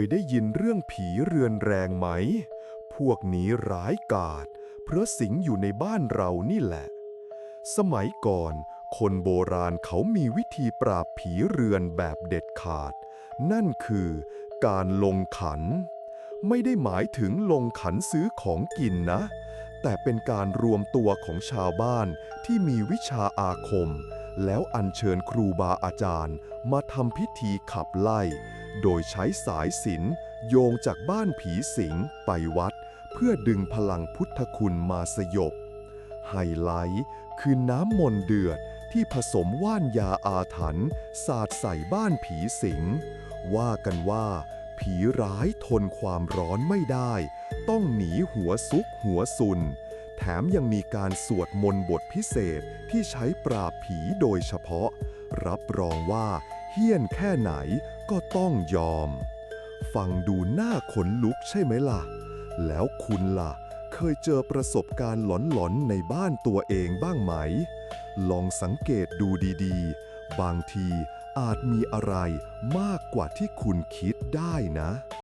ยได้ยินเรื่องผีเรือนแรงไหม พวกนี้ร้ายกาจเพราะสิงอยู่ในบ้านเรานี่แหละ สมัยก่อน คนโบราณเขามีวิธีปราบผีเรือนแบบเด็ดขาด นั่นคือการลงขัน ไม่ได้หมายถึงลงขันซื้อของกินนะ แต่เป็นการรวมตัวของชาวบ้านที่มีวิชาอาคม แล้วอัญเชิญครูบาอาจารย์มาทำพิธีขับไล่ โดยใช้สายสิญจนโยงจากบ้านผีสิงไปวัด เพื่อดึงพลังพุทธคุณมาสยบ ไฮไลท์คือน้ำมนต์เดือดที่ผสมว่านยาอาถรรพ์สาดใส่บ้านผีสิง ว่ากันว่า ผีร้ายทนความร้อนไม่ได้ ต้องหนีหัวซุกหัวซุน แถมยังมีการสวดมนต์บทพิเศษที่ใช้ปราบผีโดยเฉพาะ รับรองว่าเฮี้ยนแค่ไหนก็ต้องยอม ฟังดูหน้าขนลุกใช่ไหมล่ะ แล้วคุณล่ะ เคยเจอประสบการณ์หลอนๆในบ้านตัวเองบ้างไหม ลองสังเกตดูดีๆ บางทีอาจมีอะไรมากกว่าที่คุณคิดได้นะ